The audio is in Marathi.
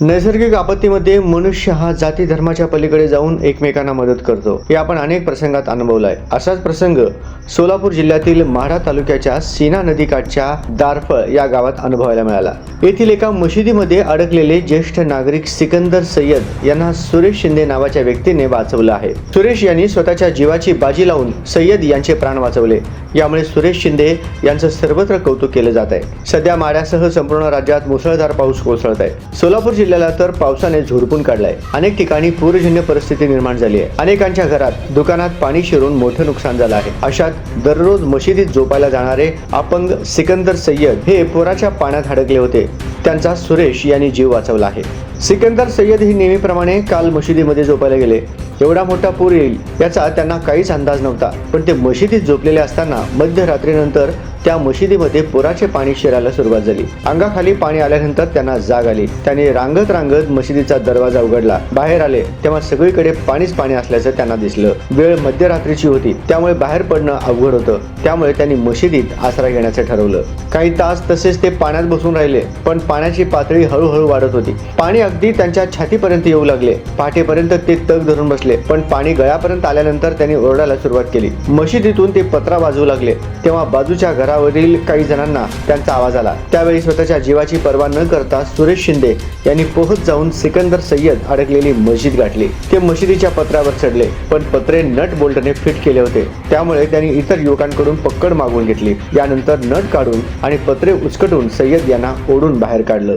नैसर्गिक आपत्तीमध्ये मनुष्य हा जाती धर्माच्या पलीकडे जाऊन एकमेकांना मदत करतो. हे आपण अनेक प्रसंगात अनुभवलाय. असाच प्रसंग सोलापूर जिल्ह्यातील माढा तालुक्याच्या सीना नदीकाठच्या दारफळ या गावात अनुभवायला मिळाला. येथील एका मशिदीमध्ये अडकलेले ज्येष्ठ नागरिक सिकंदर सय्यद यांना सुरेश शिंदे नावाच्या व्यक्तीने वाचवलं आहे. सुरेश यांनी स्वतःच्या जीवाची बाजी लावून सय्यद यांचे प्राण वाचवले. यामुळे सुरेश शिंदे यांचं सर्वत्र कौतुक केलं जात आहे सध्या माड्यासह संपूर्ण राज्यात मुसळधार पाऊस कोसळत आहे सोलापूर जिल्ह्याला तर पावसाने झोडपून काढलाय. अनेक ठिकाणी पूरजन्य परिस्थिती निर्माण झाली आहे अनेकांच्या घरात दुकानात पाणी शिरून मोठं नुकसान झालं आहे. अशात दररोज मशिदीत झोपायला जाणारे अपंग सिकंदर सय्यद हे पुराच्या पाण्यात अडकले होते. त्यांचा सुरेश यांनी जीव वाचवला आहे. सिकंदर सय्यद ही नेहमीप्रमाणे काल मशिदीमध्ये झोपायला गेले. एवढा मोठा पूर येईल याचा त्यांना काहीच अंदाज नव्हता. पण ते मशिदीत झोपलेले असताना मध्यरात्रीनंतर त्या मशिदीमध्ये पुराचे पाणी शिरायला सुरुवात झाली. अंगाखाली पाणी आल्यानंतर त्यांना जाग आली. त्यांनी रांगत रांगत मशिदीचा दरवाजा उघडला. बाहेर आले तेव्हा सगळीकडे पाणीच पाणी असल्याचं त्यांना दिसलं. वेळ मध्यरात्रीची होती. त्यामुळे बाहेर पडणं अवघड होतं. त्यामुळे त्यांनी मशिदीत आसरा घेण्याचं ठरवलं. काही तास तसेच ते पाण्यात बसून राहिले पण पाण्याची पातळी हळूहळू वाढत होती. पाणी अगदी त्यांच्या छातीपर्यंत येऊ लागले. पहाटेपर्यंत ते तग धरून बसले पण पाणी गळ्यापर्यंत आल्यानंतर त्यांनी ओरडायला सुरुवात केली. मशिदीतून ते पत्रा वाजवू लागले. तेव्हा बाजूच्या घरावरील काही जणांना त्यांचा आवाज आला. त्यावेळी स्वतःच्या जीवाची पर्वा न करता सुरेश शिंदे यांनी पोहत जाऊन सिकंदर सय्यद अडकलेली मस्जिद गाठली. ते मशिदीच्या पत्रावर चढले पण पत्रे नट बोल्टने फिट केले होते. त्यामुळे त्यांनी इतर युवकांकडून पक्कड मागून घेतली. यानंतर नट काढून आणि पत्रे उचकटून सय्यद यांना ओढून बाहेर काढलं.